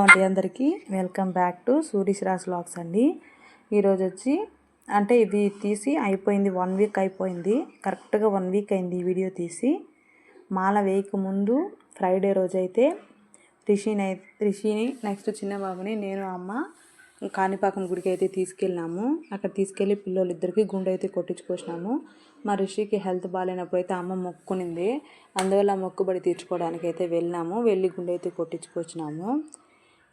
అండి అందరికీ. Welcome back to Surish Raj vlogs అండి ఈరోజు వచ్చి అంటే ఇది తీసి అయిపోయింది వన్ వీక్ అయిపోయింది. కరెక్ట్గా వన్ వీక్ అయింది ఈ వీడియో తీసి. మాల వేయక ముందు ఫ్రైడే రోజు అయితే రిషిని రిషిని నెక్స్ట్ చిన్న బాబుని నేను అమ్మ కాణిపాకం గుడికి అయితే తీసుకెళ్ళినాము. అక్కడ తీసుకెళ్ళి పిల్లలు ఇద్దరికి గుండె అయితే కొట్టించుకొచ్చినాము. మా రిషికి హెల్త్ బాగాలేనప్పుడు అయితే అమ్మ మొక్కునింది. అందువల్ల మొక్కుబడి తీర్చుకోవడానికి అయితే వెళ్ళినాము. వెళ్ళి గుండె అయితే కొట్టించుకొచ్చినాము.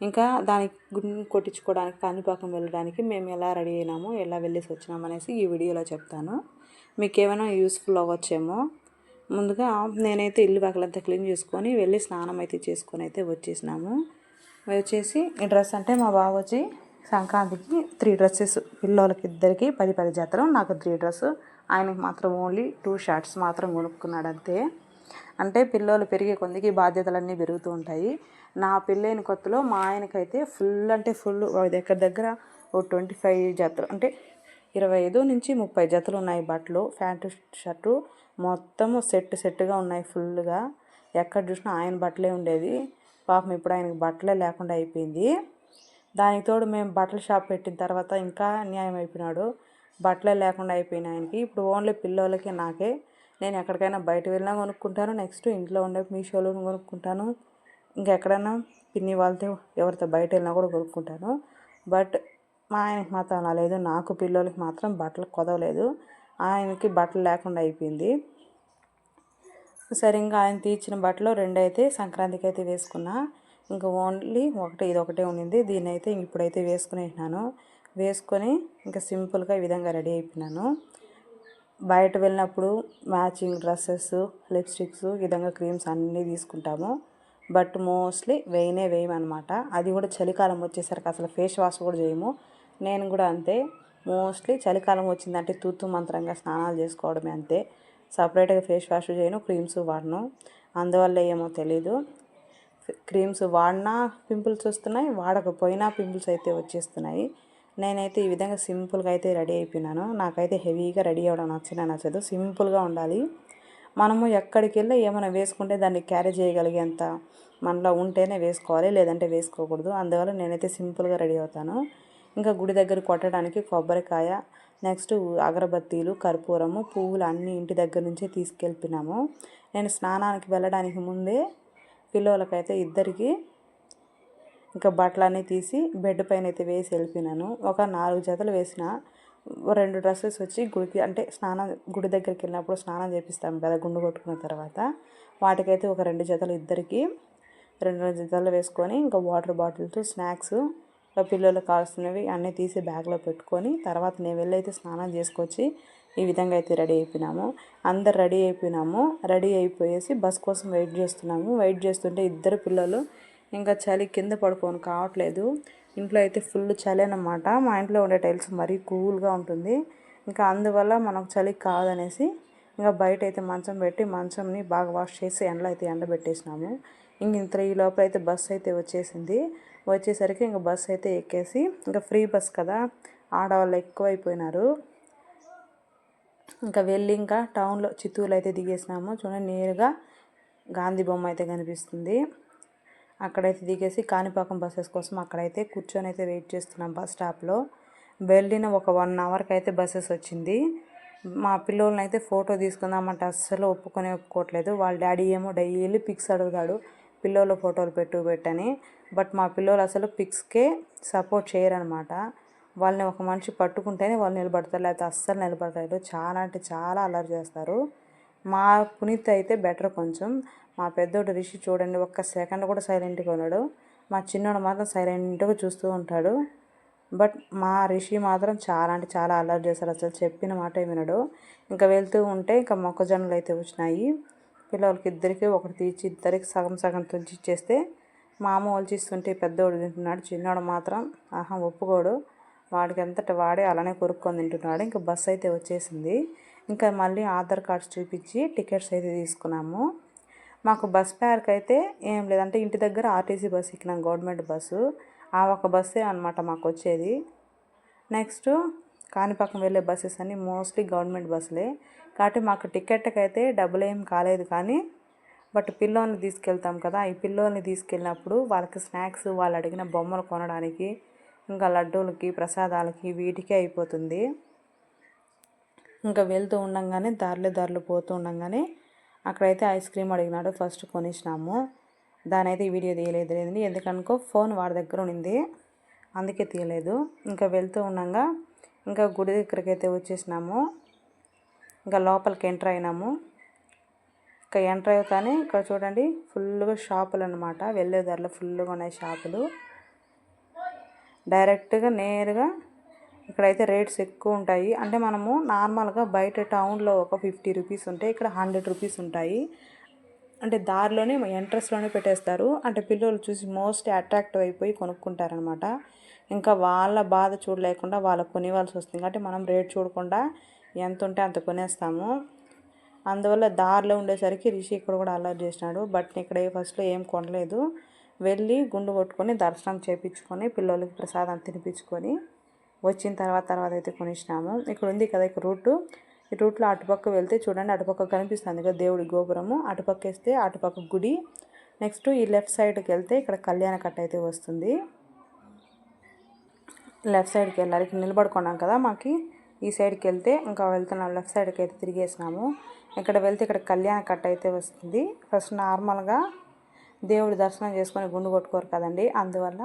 ఇంకా దానికి గుండె కొట్టించుకోవడానికి కాణిపాకం వెళ్ళడానికి మేము ఎలా రెడీ అయినాము ఎలా వెళ్ళేసి వచ్చినాము అనేసి ఈ వీడియోలో చెప్తాను. మీకు ఏమైనా యూస్ఫుల్ అవ్వచ్చేమో. ముందుగా నేనైతే ఇల్లు వాకలంతా క్లీన్ చేసుకొని వెళ్ళి స్నానం అయితే చేసుకొని అయితే వచ్చేసినాము. వచ్చేసి ఈ డ్రెస్ అంటే మా బావ వచ్చి సంక్రాంతికి త్రీ డ్రెస్సెస్ పిల్లలకి ఇద్దరికి పది పది జతలు నాకు త్రీ డ్రెస్. ఆయనకి మాత్రం ఓన్లీ టూ షర్ట్స్ మాత్రం కొనుక్కున్నాడు అంతే. అంటే పిల్లలు పెరిగే కొందికి బాధ్యతలన్నీ పెరుగుతూ ఉంటాయి. నా పెళ్ళైన కొత్తలో మా ఆయనకైతే ఫుల్ అంటే ఫుల్. దగ్గర దగ్గర? ఓ ట్వంటీ ఫైవ్ జతలు. అంటే ఇరవై ఐదు నుంచి ముప్పై జతలు ఉన్నాయి బట్టలు ప్యాంటు షర్టు. మొత్తము సెట్ సెట్గా ఉన్నాయి ఫుల్గా. ఎక్కడ చూసినా ఆయన బట్టలే ఉండేది. పాపం ఇప్పుడు ఆయనకి బట్టలే లేకుండా అయిపోయింది. దానికి తోడు మేము బట్టల షాప్ పెట్టిన తర్వాత ఇంకా అన్యాయం అయిపోయినాడు. బట్టలే లేకుండా అయిపోయిన ఆయనకి. ఇప్పుడు ఓన్లీ పిల్లోళ్ళకి నాకే. నేను ఎక్కడికైనా బయట వెళ్ళినా కొనుక్కుంటాను. నెక్స్ట్ ఇంట్లో ఉండే మీషోలో కొనుక్కుంటాను. ఇంకెక్కడన్నా పిన్ని వాళ్ళతో ఎవరితో బయట వెళ్ళినా కూడా కొనుక్కుంటాను. బట్ మా ఆయనకి మాత్రం అలా లేదు. నాకు పిల్లలకి మాత్రం బట్టలు కొదవలేదు. ఆయనకి బట్టలు లేకుండా అయిపోయింది. సరే ఇంకా ఆయన తీర్చిన బట్టలు రెండు అయితే సంక్రాంతికి అయితే వేసుకున్నా. ఇంకా ఓన్లీ ఒకటి ఇది ఒకటే ఉండింది. దీన్ని అయితే ఇప్పుడైతే వేసుకునేసినాను. వేసుకొని ఇంకా సింపుల్గా ఈ విధంగా రెడీ అయిపోయినాను. బయట వెళ్ళినప్పుడు మ్యాచింగ్ డ్రెస్సెస్ లిప్స్టిక్స్ ఈ విధంగా క్రీమ్స్ అన్నీ తీసుకుంటాము. బట్ మోస్ట్లీ వేయనే వేయమన్నమాట. అది కూడా చలికాలం వచ్చేసరికి అసలు ఫేస్ వాష్ కూడా చేయము. నేను కూడా అంతే. మోస్ట్లీ చలికాలం వచ్చిందంటే తూతు మంత్రంగా స్నానాలు చేసుకోవడమే అంతే. సపరేట్గా ఫేస్ వాష్ చేయను క్రీమ్స్ వాడను. అందువల్ల ఏమో తెలీదు. క్రీమ్స్ వాడినా పింపుల్స్ వస్తున్నాయి వాడకపోయినా పింపుల్స్ అయితే వచ్చేస్తున్నాయి. నేనైతే ఈ విధంగా సింపుల్గా అయితే రెడీ అయిపోయినాను. నాకైతే హెవీగా రెడీ అవ్వడం నచ్చిన నచ్చదు. సింపుల్గా ఉండాలి. మనము ఎక్కడికి వెళ్ళి ఏమైనా వేసుకుంటే దాన్ని క్యారీ చేయగలిగేంత మనలో ఉంటేనే వేసుకోవాలి లేదంటే వేసుకోకూడదు. అందువల్ల నేనైతే సింపుల్గా రెడీ అవుతాను. ఇంకా గుడి దగ్గర కొట్టడానికి కొబ్బరికాయ నెక్స్ట్ అగరబత్తీలు కర్పూరము పువ్వులు అన్నీ ఇంటి దగ్గర నుంచే తీసుకెళ్ళిపోయినాము. నేను స్నానానికి వెళ్ళడానికి ముందే పిల్లలకైతే ఇద్దరికి ఇంకా బట్టలన్నీ తీసి బెడ్ పైన అయితే వేసి వెళ్ళిపోయినాను. ఒక నాలుగు జతలు వేసిన రెండు డ్రెస్సెస్ వచ్చి గుడికి అంటే స్నానం గుడి దగ్గరికి వెళ్ళినప్పుడు స్నానం చేపిస్తాం కదా గుండు కొట్టుకున్న తర్వాత. వాటికైతే ఒక రెండు జతలు ఇద్దరికి రెండు రెండు జతలు వేసుకొని ఇంకా వాటర్ బాటిల్స్ స్నాక్స్ పిల్లలకు కావాల్సినవి అన్నీ తీసి బ్యాగ్లో పెట్టుకొని తర్వాత నేను వెళ్ళైతే స్నానం చేసుకొచ్చి ఈ విధంగా అయితే రెడీ అయిపోయినాము. అందరు రెడీ అయిపోయినాము. రెడీ అయిపోయేసి బస్ కోసం వెయిట్ చేస్తున్నాము. వెయిట్ చేస్తుంటే ఇద్దరు పిల్లలు ఇంకా చలి కింద పడుకొని కావట్లేదు. ఇంట్లో అయితే ఫుల్ చలి అనమాట మా ఇంట్లో ఉండే టైల్స్ మరీ కూల్గా ఉంటుంది. ఇంకా అందువల్ల మనకు చలి కాదనేసి ఇంకా బయట అయితే మంచం పెట్టి మంచంని బాగా వాష్ చేసి ఎండలో అయితే ఎండబెట్టేసినాము. ఇంక ఇంత ఈ లోపల అయితే బస్సు అయితే వచ్చేసింది. వచ్చేసరికి ఇంకా బస్సు అయితే ఎక్కేసి ఇంకా ఫ్రీ బస్ కదా ఆడవాళ్ళు ఎక్కువైపోయినారు. ఇంకా వెళ్ళి ఇంకా టౌన్లో చిత్తూరులో అయితే దిగేసినాము. చూడండి నేరుగా గాంధీ బొమ్మ అయితే కనిపిస్తుంది. అక్కడైతే దిగేసి కాణిపాకం బస్సెస్ కోసం అక్కడైతే కూర్చొని అయితే వెయిట్ చేస్తున్నాం బస్ స్టాప్లో. వెళ్ళిన ఒక వన్ అవర్కి అయితే బస్సెస్ వచ్చింది. మా పిల్లల్ని అయితే ఫోటో తీసుకుందామంటే అస్సలు ఒప్పుకొని ఒప్పుకోవట్లేదు. వాళ్ళ డాడీ ఏమో డైలీ పిక్స్ అడుగుతాడు. పిల్లల ఫోటోలు పెట్టు పెట్టని. బట్ మా పిల్లలు అసలు పిక్స్కే సపోర్ట్ చేయరనమాట. వాళ్ళని ఒక మనిషి పట్టుకుంటేనే వాళ్ళు నిలబడతారు. లేకపోతే అస్సలు నిలబడతారు చాలా అంటే చాలా అలర్ట్ చేస్తారు. మా పునీత్ అయితే బెటర్ కొంచెం. మా పెద్దోడు రిషి చూడండి ఒక్క సెకండ్ కూడా సైలెంట్గా ఉన్నాడు. మా చిన్నోడు మాత్రం సైలెంట్గా చూస్తూ ఉంటాడు. బట్ మా రిషి మాత్రం చాలా అంటే చాలా అలర్ట్ చేశారు అసలు చెప్పిన మాట వినడు. ఇంకా వెళ్తూ ఉంటే ఇంకా మొక్కజొన్నలు అయితే వచ్చినాయి. పిల్లలకి ఇద్దరికి ఒకటి తీర్చి ఇద్దరికి సగం సగం తుంచి ఇచ్చేస్తే మా అమ్మ వాళ్ళు పెద్దోడు తింటున్నాడు. చిన్నోడు మాత్రం ఆహా ఒప్పుకోడు. వాడికి ఎంతటి వాడే అలానే కొరుక్కొని తింటున్నాడు. ఇంకా బస్సు అయితే వచ్చేసింది. ఇంకా మళ్ళీ ఆధార్ కార్డ్స్ చూపించి టికెట్స్ అయితే తీసుకున్నాము. మాకు బస్ ప్యార్క్ అయితే ఏం లేదంటే ఇంటి దగ్గర ఆర్టీసీ బస్సు ఎక్కినాం గవర్నమెంట్ బస్సు. ఆ ఒక బస్సే అనమాట మాకు వచ్చేది నెక్స్ట్ కాణిపాకం వెళ్ళే బస్సెస్ అన్నీ మోస్ట్లీ గవర్నమెంట్ బస్సులే. కాబట్టి మాకు టికెట్కి అయితే డబ్బులు ఏం కాలేదు కానీ బట్ పిల్లోని తీసుకెళ్తాం కదా ఈ పిల్లోని తీసుకెళ్ళినప్పుడు వాళ్ళకి స్నాక్స్ వాళ్ళు అడిగిన బొమ్మలు కొనడానికి ఇంకా లడ్డూలకి ప్రసాదాలకి వీటికే అయిపోతుంది. ఇంకా వెళ్తూ ఉండంగానే దారిలో దారిలో పోతూ ఉండంగానే అక్కడైతే ఐస్ క్రీమ్ అడిగినాడు ఫస్ట్ కొనిచ్చినాము. దాని అయితే వీడియో తీయలేదు లేదండి ఎందుకనుకో ఫోన్ వాడి దగ్గర ఉండింది అందుకే తీయలేదు. ఇంకా వెళ్తూ ఉండగా ఇంకా గుడి దగ్గరికి అయితే వచ్చేసినాము. ఇంకా లోపలికి ఎంటర్ అయినాము. ఇంకా ఎంటర్ అవుతానే ఇక్కడ చూడండి ఫుల్గా షాపులు అనమాట వెళ్ళే దారిలో ఫుల్గా ఉన్నాయి షాపులు. డైరెక్ట్గా నేరుగా ఇక్కడైతే రేట్స్ ఎక్కువ ఉంటాయి. అంటే మనము నార్మల్గా బయట టౌన్లో ఒక ఫిఫ్టీ రూపీస్ ఉంటాయి ఇక్కడ హండ్రెడ్ రూపీస్ ఉంటాయి. అంటే దారిలోనే ఎంట్రన్స్లోనే పెట్టేస్తారు. అంటే పిల్లలు చూసి మోస్ట్ అట్రాక్టివ్ అయిపోయి కొనుక్కుంటారనమాట. ఇంకా వాళ్ళ బాధ చూడలేకుండా వాళ్ళ కొనివ్వాల్సి వస్తుంది. కాబట్టి మనం రేట్ చూడకుండా ఎంత ఉంటే అంత కొనేస్తాము. అందువల్ల దారిలో ఉండేసరికి రిషి ఇక్కడ కూడా అలర్ట్ చేసినాడు. బట్ ఇక్కడ ఫస్ట్లో ఏం కొనలేదు. వెళ్ళి గుండు కొట్టుకొని దర్శనం చేయించుకొని పిల్లలకి ప్రసాదం తినిపించుకొని వచ్చిన తర్వాత తర్వాత అయితే కొనిచ్చినాము ఇక్కడ ఉంది కదా ఇక రూటు. ఈ రూట్లో అటుపక్క వెళ్తే చూడండి అటుపక్క కనిపిస్తుంది కదా దేవుడి గోపురము. అటుపక్క వేస్తే అటుపక్క గుడి. నెక్స్ట్ ఈ లెఫ్ట్ సైడ్కి వెళ్తే ఇక్కడ కళ్యాణ కట్ట అయితే వస్తుంది. లెఫ్ట్ సైడ్కి వెళ్ళాలి. ఇక్కడ నిలబడుకున్నాం కదా మాకు. ఈ సైడ్కి వెళ్తే ఇంకా వెళ్తున్నాం. లెఫ్ట్ సైడ్కి అయితే తిరిగేసినాము. ఇక్కడ వెళ్తే ఇక్కడ కళ్యాణ కట్ట అయితే వస్తుంది. ఫస్ట్ నార్మల్గా దేవుడి దర్శనం చేసుకొని గుండు కొట్టుకోరు కదండి. అందువల్ల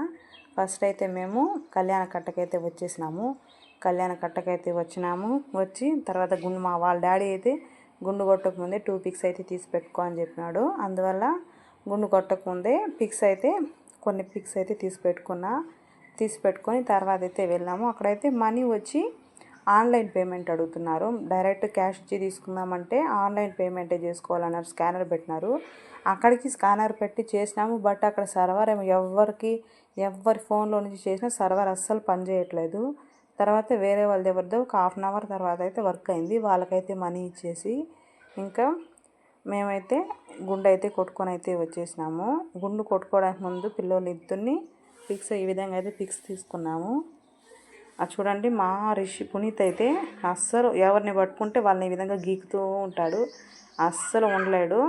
ఫస్ట్ అయితే మేము కళ్యాణ కట్టకైతే వచ్చేసినాము. కళ్యాణ కట్టకైతే వచ్చినాము. వచ్చి తర్వాత గుండు మా వాళ్ళ డాడీ అయితే గుండు కొట్టకముందే టూ పిక్స్ అయితే తీసి పెట్టుకో అని చెప్పినాడు. అందువల్ల గుండు కొట్టకముందే పిక్స్ అయితే కొన్ని పిక్స్ అయితే తీసి పెట్టుకున్నా తీసి పెట్టుకొని తర్వాత అయితే వెళ్ళాము. అక్కడైతే మనీ వచ్చి ఆన్లైన్ పేమెంట్ అడుగుతున్నారు. డైరెక్ట్ క్యాష్ ఇచ్చి తీసుకుందామంటే ఆన్లైన్ పేమెంటే చేసుకోవాలన్నారు. స్కానర్ పెట్టినారు. అక్కడికి స్కానర్ పెట్టి చేసినాము బట్ అక్కడ సర్వర్ ఏమో ఎవరికి ఎవరి ఫోన్లో నుంచి చేసినా సర్వర్ అస్సలు పనిచేయట్లేదు తర్వాత వేరే వాళ్ళది ఎవరిదో ఒక హాఫ్ అన్ అవర్ తర్వాత అయితే వర్క్ అయింది. వాళ్ళకైతే మనీ ఇచ్చేసి ఇంకా మేమైతే గుండు అయితే కొట్టుకొని అయితే వచ్చేసినాము. గుండు కొట్టుకోవడానికి ముందు పిల్లలు ఇద్దరిని పిక్స్ ఈ విధంగా అయితే పిక్స్ తీసుకున్నాము. చూడండి మా రిషి పునీత్ అయితే అస్సలు ఎవరిని పట్టుకుంటే వాళ్ళని ఈ విధంగా గీకుతూ ఉంటాడు. అస్సలు ఉండలేడు.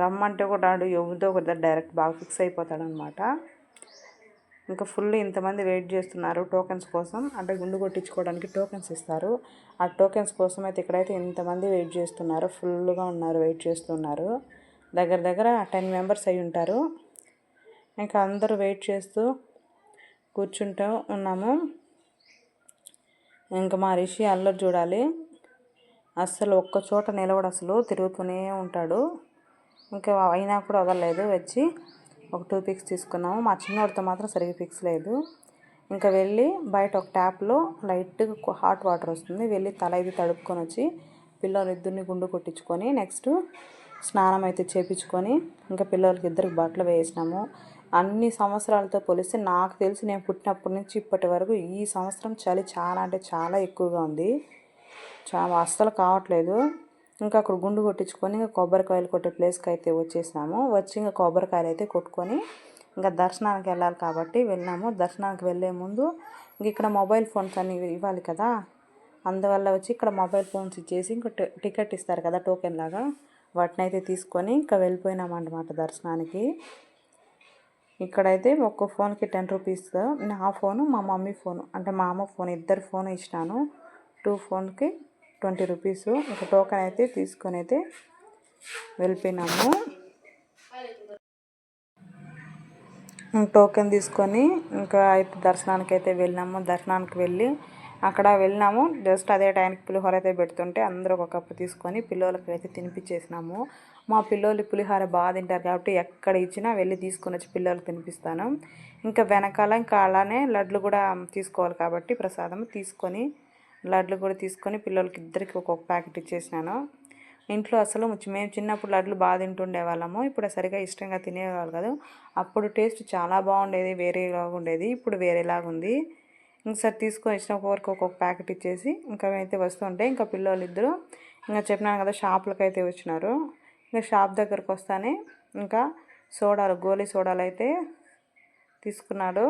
రమ్మంటే కూడా ఎవరితో ఒకటి డైరెక్ట్ బాగా ఫిక్స్ అయిపోతాడు అనమాట ఇంకా ఫుల్ ఇంతమంది వెయిట్ చేస్తున్నారు టోకెన్స్ కోసం. అంటే గుండు కొట్టించుకోవడానికి టోకెన్స్ ఇస్తారు. ఆ టోకెన్స్ కోసం అయితే ఇక్కడైతే ఇంతమంది వెయిట్ చేస్తున్నారు. ఫుల్గా ఉన్నారు వెయిట్ చేస్తున్నారు. దగ్గర దగ్గర టెన్ మెంబర్స్ అయి ఉంటారు. ఇంకా అందరూ వెయిట్ చేస్తూ కూర్చుంటూ ఉన్నాము. ఇంకా మా రిషి అల్లరి చూడాలి. అస్సలు ఒక్క చోట నిలబడి అసలు తిరుగుతూనే ఉంటాడు. ఇంకా అయినా కూడా వదలలేదు. వచ్చి ఒక టూ పిక్స్ తీసుకున్నాము. మా చిన్నోడితో మాత్రం సరిగ్గా పిక్స్ లేదు. ఇంకా వెళ్ళి బయట ఒక ట్యాప్లో లైట్గా హాట్ వాటర్ వస్తుంది. వెళ్ళి తల ఇది తడుపుకొని వచ్చి పిల్లలు ఇద్దరిని గుండు కొట్టించుకొని నెక్స్ట్ స్నానం అయితే చేపించుకొని ఇంకా పిల్లలకి ఇద్దరికి బట్టలు వేసినాము. అన్ని సంవత్సరాలతో పోలిస్తే నాకు తెలిసి నేను పుట్టినప్పటి నుంచి ఇప్పటి వరకు ఈ సంవత్సరం చలి చాలా అంటే చాలా ఎక్కువగా ఉంది. చాలా అస్సలు కావట్లేదు. ఇంకా అక్కడ గుండు కొట్టించుకొని ఇంకా కొబ్బరికాయలు కొట్టే ప్లేస్కి అయితే వచ్చేసినాము. వచ్చి ఇంకా కొబ్బరికాయలు అయితే కొట్టుకొని ఇంకా దర్శనానికి వెళ్ళాలి కాబట్టి వెళ్ళాము. దర్శనానికి వెళ్ళే ముందు ఇంక ఇక్కడ మొబైల్ ఫోన్స్ అన్ని ఇవ్వాలి కదా. అందువల్ల వచ్చి ఇక్కడ మొబైల్ ఫోన్స్ ఇచ్చేసి ఇంకా టికెట్ ఇస్తారు కదా టోకెన్ లాగా. వాటిని అయితే తీసుకొని ఇంకా వెళ్ళిపోయినామన్నమాట దర్శనానికి. ఇక్కడైతే ఒక్క ఫోన్కి టెన్ రూపీస్ నా ఫోను మా మమ్మీ ఫోను. అంటే మా అమ్మ ఫోన్ ఇద్దరు ఫోన్ ఇచ్చినాను. టూ ఫోన్కి ట్వంటీ రూపీస్. ఒక టోకెన్ అయితే తీసుకొని అయితే వెళ్ళిపోయినాము టోకెన్ తీసుకొని ఇంకా అయితే దర్శనానికి అయితే వెళ్ళినాము. దర్శనానికి వెళ్ళి అక్కడ వెళ్ళినాము. జస్ట్ అదే టైంకి పులిహోర అయితే పెడుతుంటే అందరూ ఒక కప్పు తీసుకొని పిల్లలకి అయితే తినిపించేసినాము మా పిల్లలు పులిహోర బాగా తింటారు కాబట్టి ఎక్కడ ఇచ్చినా వెళ్ళి తీసుకొని వచ్చి పిల్లలకు తినిపిస్తాను. ఇంకా వెనకాల ఇంకా అలానే లడ్లు కూడా తీసుకోవాలి కాబట్టి ప్రసాదం తీసుకొని లడ్లు కూడా తీసుకొని పిల్లలకి ఇద్దరికి ఒక్కొక్క ప్యాకెట్ ఇచ్చేసినాను. ఇంట్లో అసలు మేము చిన్నప్పుడు లడ్లు బాగా తింటుండే వాళ్ళము. ఇప్పుడు సరిగా ఇష్టంగా తినేవాళ్ళు కాదు. అప్పుడు టేస్ట్ చాలా బాగుండేది వేరేలాగా ఉండేది. ఇప్పుడు వేరేలాగా ఉంది. ఇంకసారి తీసుకొని వచ్చిన ఒక్కొక్కరికి ఒక్కొక్క ప్యాకెట్ ఇచ్చేసి ఇంకా అయితే వస్తుంటే ఇంకా పిల్లలు ఇద్దరు ఇంకా చెప్పినాను కదా షాపులకు అయితే వచ్చినారు. ఇంకా షాప్ దగ్గరకు వస్తానే. ఇంకా సోడాలు గోలీ సోడాలు అయితే తీసుకున్నాడు.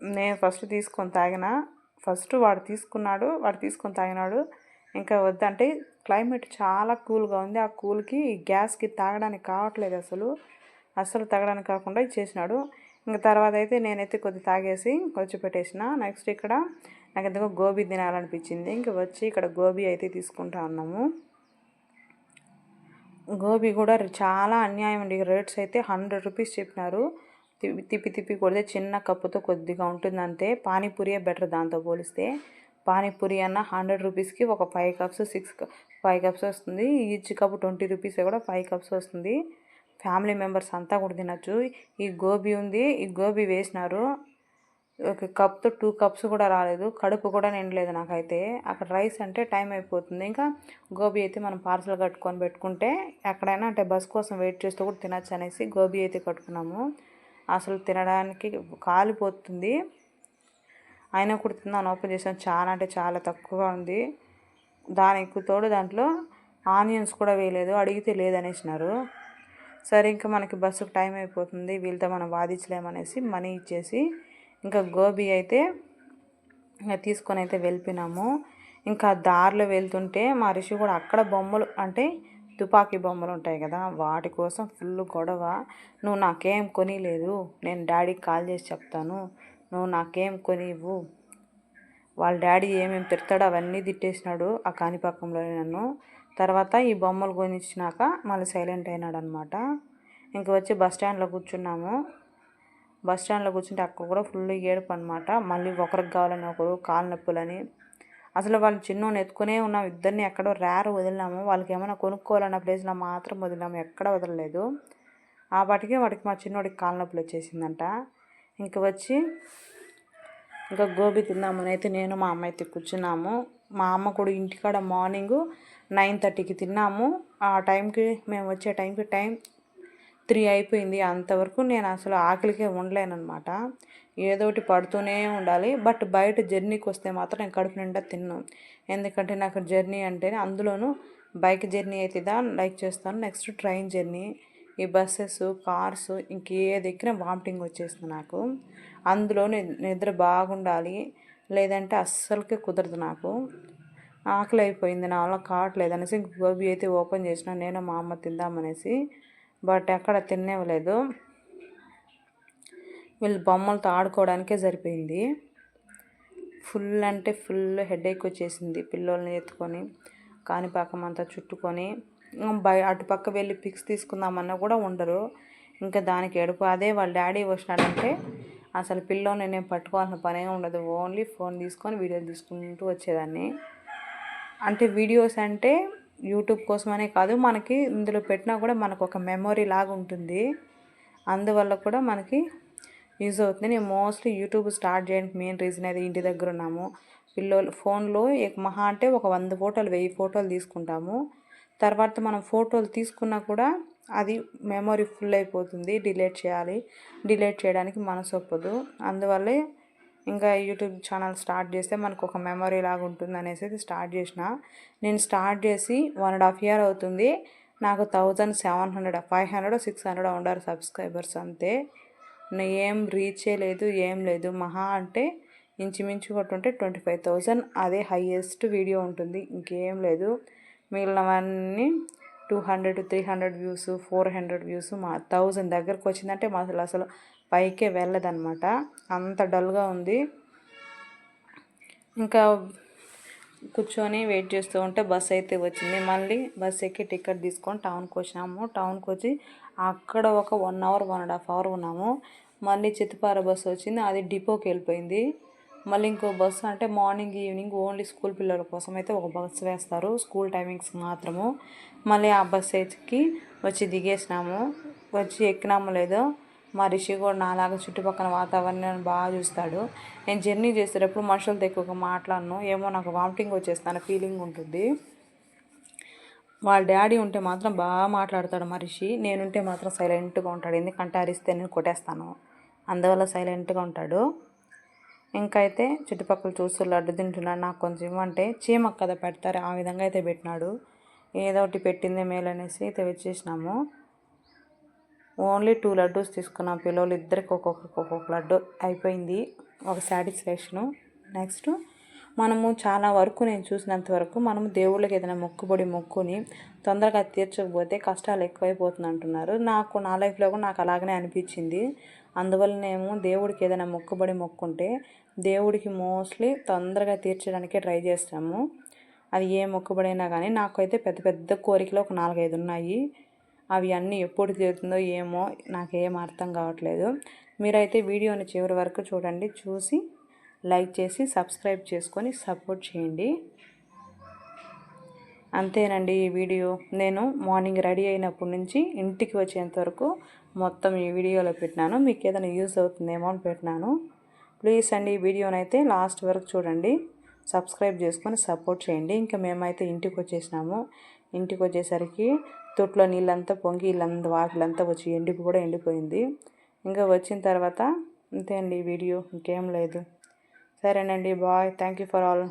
నేను ఫస్ట్ తీసుకొని తాగిన. ఫస్ట్ వాడు తీసుకున్నాడు వాడు తీసుకొని తాగినాడు. ఇంకా వద్దంటే క్లైమేట్ చాలా కూల్గా ఉంది. ఆ కూల్కి గ్యాస్కి తాగడానికి కావట్లేదు అసలు. అసలు తాగడానికి కాకుండా ఇచ్చేసినాడు. ఇంకా తర్వాత అయితే నేనైతే కొద్ది తాగేసి వచ్చి పెట్టేసిన. నెక్స్ట్ ఇక్కడ నాకు ఎందుకో గోబీ తినాలనిపించింది. ఇంకా వచ్చి ఇక్కడ గోబీ అయితే తీసుకుంటా ఉన్నాము. గోబీ కూడా చాలా అన్యాయం అండి. రేట్స్ అయితే హండ్రెడ్ రూపీస్ చెప్పినారు. తిప్పి తిప్పి కొడితే చిన్న కప్పుతో కొద్దిగా ఉంటుంది అంతే పానీపూరియే బెటర్ దాంతో పోలిస్తే. పానీపూరి అన్న హండ్రెడ్ రూపీస్కి ఒక five cups six five cups వస్తుంది. ఈచ్ కప్ ట్వంటీ రూపీస్ కూడా ఫైవ్ కప్స్ వస్తుంది. ఫ్యామిలీ మెంబర్స్ అంతా కూడా తినచ్చు. ఈ గోబీ ఉంది. ఈ గోబీ వేసినారు. ఒక కప్తో టూ కప్స్ కూడా రాలేదు. కడుపు కూడా నిండలేదు నాకైతే. అక్కడ రైస్ అంటే టైం అయిపోతుంది. ఇంకా గోబీ అయితే మనం పార్సల్ కట్టుకొని పెట్టుకుంటే ఎక్కడైనా అంటే బస్ కోసం వెయిట్ చేస్తూ కూడా తినచ్చు అనేసి గోబీ అయితే కట్టుకున్నాము. అసలు తినడానికి కాలిపోతుంది అయినా కూడా తిన్నాను ఓపెన్ చేసాను చాలా అంటే చాలా తక్కువగా ఉంది. దానికి తోడు దాంట్లో ఆనియన్స్ కూడా వేయలేదు. అడిగితే లేదనేసినారు సరే ఇంకా మనకి బస్సుకు టైం అయిపోతుంది. వీళ్ళతో మనం వాదించలేమనేసి మనీ ఇచ్చేసి ఇంకా గోబీ అయితే ఇంకా తీసుకొని అయితే వెళ్ళిపోయినాము. ఇంకా దారిలో వెళ్తుంటే మా రిషి కూడా అక్కడ బొమ్మలు అంటే తుపాకీ బొమ్మలు ఉంటాయి కదా వాటి కోసం ఫుల్ గొడవ. నువ్వు నాకేం కొనిలేదు నేను డాడీకి కాల్ చేసి చెప్తాను. నువ్వు నాకేం కొనివ్వు. వాళ్ళ డాడీ ఏమేమి తిడతాడో అవన్నీ తిట్టేసినాడు ఆ కాణిపాకంలోనే నన్ను. తర్వాత ఈ బొమ్మలు కొనిచ్చినాక మళ్ళీ సైలెంట్ అయినాడు అనమాట ఇంక వచ్చి బస్ స్టాండ్లో కూర్చున్నాము. బస్ స్టాండ్లో కూర్చుంటే అక్కడ కూడా ఫుల్ ఏడుపు అనమాట మళ్ళీ ఒకరికి కావాలని ఒకరు కాలు నొప్పులని. అసలు వాళ్ళు చిన్నోని ఎత్తుకునే ఉన్నాం. ఇద్దరిని ఎక్కడో రేర్ వదిలినాము. వాళ్ళకి ఏమైనా కొనుక్కోవాలన్న ప్లేస్లో మాత్రం వదిలినాము. ఎక్కడ వదలలేదు. ఆ వాటికి వాడికి మా చిన్నోడికి కాలు నొప్పులు వచ్చేసిందంట. ఇంక వచ్చి ఇంకా గోబీ తిందామని అయితే నేను మా అమ్మ అయితే కూర్చున్నాము. మా అమ్మ కూడా ఇంటికాడ మార్నింగ్ నైన్ థర్టీకి తిన్నాము. ఆ టైంకి మేము వచ్చే టైంకి టైం త్రీ అయిపోయింది. అంతవరకు నేను అసలు ఆకలికే ఉండలేనమాట ఏదోటి పడుతూనే ఉండాలి. బట్ బయట జర్నీకి వస్తే మాత్రం నేను కడుపు నిండా తిన్నాను ఎందుకంటే నాకు జర్నీ అంటేనే అందులోనూ బైక్ జర్నీ అయితే లైక్ చేస్తాను. Next train journey. ఈ బస్సెస్ కార్స్ ఇంకేది ఎక్కిన వామిటింగ్ వచ్చేస్తుంది నాకు. అందులో నిద్ర బాగుండాలి. లేదంటే అస్సలకే కుదరదు నాకు. ఆకలి అయిపోయింది నా వల్ల కావట్లేదు అనేసి గోబీ అయితే ఓపెన్ చేసిన. నేను మా అమ్మ తిందామనేసి బట్ ఎక్కడ తినేవలేదు వీళ్ళు బొమ్మలతో ఆడుకోవడానికే సరిపోయింది. ఫుల్ అంటే ఫుల్ హెడేక్ వచ్చేసింది పిల్లల్ని ఎత్తుకొని కాణిపాకం అంతా చుట్టుకొని. బయ అటుపక్క వెళ్ళి పిక్స్ తీసుకుందామన్నా కూడా ఉండరు. ఇంకా దానికి ఎడుపు అదే వాళ్ళ డాడీ వచ్చినాడంటే అసలు పిల్లోని నేను పట్టుకోవాల్సిన పనే ఉండదు. ఓన్లీ ఫోన్ తీసుకొని వీడియోలు తీసుకుంటూ వచ్చేదాన్ని. అంటే వీడియోస్ అంటే యూట్యూబ్ కోసమనే కాదు మనకి ఇందులో పెట్టినా కూడా మనకు ఒక మెమొరీ లాగా ఉంటుంది. అందువల్ల కూడా మనకి యూజ్ అవుతుంది. నేను మోస్ట్లీ యూట్యూబ్ స్టార్ట్ చేయడానికి మెయిన్ రీజన్ అయితే ఇంటి దగ్గర ఉన్నాము. పిల్లలు ఫోన్లో మహా అంటే ఒక వంద ఫోటోలు వెయ్యి ఫోటోలు తీసుకుంటాము. తర్వాత మనం ఫోటోలు తీసుకున్నా కూడా అది మెమొరీ ఫుల్ అయిపోతుంది. డిలీట్ చేయాలి. డిలీట్ చేయడానికి మనసు ఒప్పదు. అందువల్లే ఇంకా యూట్యూబ్ ఛానల్ స్టార్ట్ చేస్తే మనకు ఒక మెమరీ లాగా ఉంటుంది అనేసి స్టార్ట్ చేసిన. నేను స్టార్ట్ చేసి వన్ అండ్ హాఫ్ ఇయర్ అవుతుంది. నాకు thousand seven hundred five hundred six hundred ఉండరు సబ్స్క్రైబర్స్ అంతే. ఏం రీచ్ లేదు ఏం లేదు. మహా అంటే ఇంచుమించు కొట్టుంటే ట్వంటీ ఫైవ్ థౌజండ్ అదే హయ్యెస్ట్ వీడియో ఉంటుంది. ఇంకేం లేదు. మిగిలినవన్నీ two hundred three hundred views four hundred views మా థౌజండ్ దగ్గరకు వచ్చిందంటే మా అసలు అసలు పైకే వెళ్ళదన్నమాట. అంత డల్గా ఉంది. ఇంకా కూర్చొని వెయిట్ చేస్తూ ఉంటే బస్ అయితే వచ్చింది. మళ్ళీ బస్ ఎక్కి టికెట్ తీసుకొని టౌన్కి వచ్చినాము. టౌన్కి వచ్చి అక్కడ ఒక one hour one and half hour ఉన్నాము. మళ్ళీ చిత్తపార బస్సు వచ్చింది. అది డిపోకి వెళ్ళిపోయింది. మళ్ళీ ఇంకో బస్సు అంటే మార్నింగ్ ఈవినింగ్ ఓన్లీ స్కూల్ పిల్లల కోసం అయితే ఒక బస్సు వేస్తారు. స్కూల్ టైమింగ్స్ మాత్రము. మళ్ళీ ఆ బస్సు ఎక్కి వచ్చి దిగేసినాము. వచ్చి ఎక్కినాము లేదో మా రిషి కూడా నాలాగా చుట్టుపక్కల వాతావరణాన్ని బాగా చూస్తాడు. నేను జర్నీ చేసేటప్పుడు మనుషులతో ఎక్కువగా మాట్లాడను. ఏమో నాకు వామిటింగ్ వచ్చేస్తాను ఫీలింగ్ ఉంటుంది. వాళ్ళ డాడీ ఉంటే మాత్రం బాగా మాట్లాడతాడు మనిషి నేనుంటే మాత్రం సైలెంట్గా ఉంటాడు. ఎందుకంటే అరిస్తే నేను కొట్టేస్తాను. అందువల్ల సైలెంట్గా ఉంటాడు. ఇంకైతే చుట్టుపక్కల చూస్తూ లడ్డు తింటున్నాడు. నాకు కొంచెం ఇవ్వంటే చీమ కదా పెడతారు. ఆ విధంగా అయితే పెట్టినాడు. ఏదో ఒకటి పెట్టిందే మేలు అనేసి అయితే వచ్చేసినాము. ఓన్లీ టూ లడ్డూస్ తీసుకున్నాం పిల్లలు ఇద్దరికి ఒక్కొక్కరికి ఒక్కొక్క లడ్డు అయిపోయింది ఒక సాటిస్ఫాక్షను. నెక్స్ట్ మనము చాలా వరకు నేను చూసినంత వరకు మనము దేవుళ్ళకి ఏదైనా మొక్కుబడి మొక్కుని తొందరగా తీర్చకపోతే కష్టాలు ఎక్కువైపోతుంది అంటున్నారు. నాకు నా లైఫ్లో కూడా నాకు అలాగనే అనిపించింది. అందువల్లనేమో దేవుడికి ఏదైనా మొక్కుబడి మొక్కుంటే దేవుడికి మోస్ట్లీ తొందరగా తీర్చడానికే ట్రై చేస్తాము. అది ఏ మొక్కుబడైనా కానీ నాకైతే పెద్ద పెద్ద కోరికలు ఒక నాలుగైదు ఉన్నాయి. అవి అన్నీ ఎప్పుడు తీరుతుందో ఏమో నాకేం అర్థం కావట్లేదు. మీరైతే వీడియోని చివరి వరకు చూడండి చూసి లైక్ చేసి సబ్స్క్రైబ్ చేసుకొని సపోర్ట్ చేయండి. అంతేనండి ఈ వీడియో. నేను మార్నింగ్ రెడీ అయినప్పటి నుంచి ఇంటికి వచ్చేంత వరకు మొత్తం ఈ వీడియోలో పెట్టినాను. మీకు ఏదైనా యూజ్ అవుతుందేమో అని పెట్టినాను. ప్లీజ్ అండి ఈ వీడియోని అయితే లాస్ట్ వరకు చూడండి. సబ్స్క్రైబ్ చేసుకొని సపోర్ట్ చేయండి. ఇంకా మేమైతే ఇంటికి వచ్చేసినాము. ఇంటికి వచ్చేసరికి తొట్లో నీళ్ళంతా పొంగి ఇల్లంతా వాకిలంతా వచ్చి ఎండిపి కూడా ఎండిపోయింది. ఇంకా వచ్చిన తర్వాత అంతే అండి వీడియో ఇంకేం లేదు. సరేనండి bye. Thank you for all.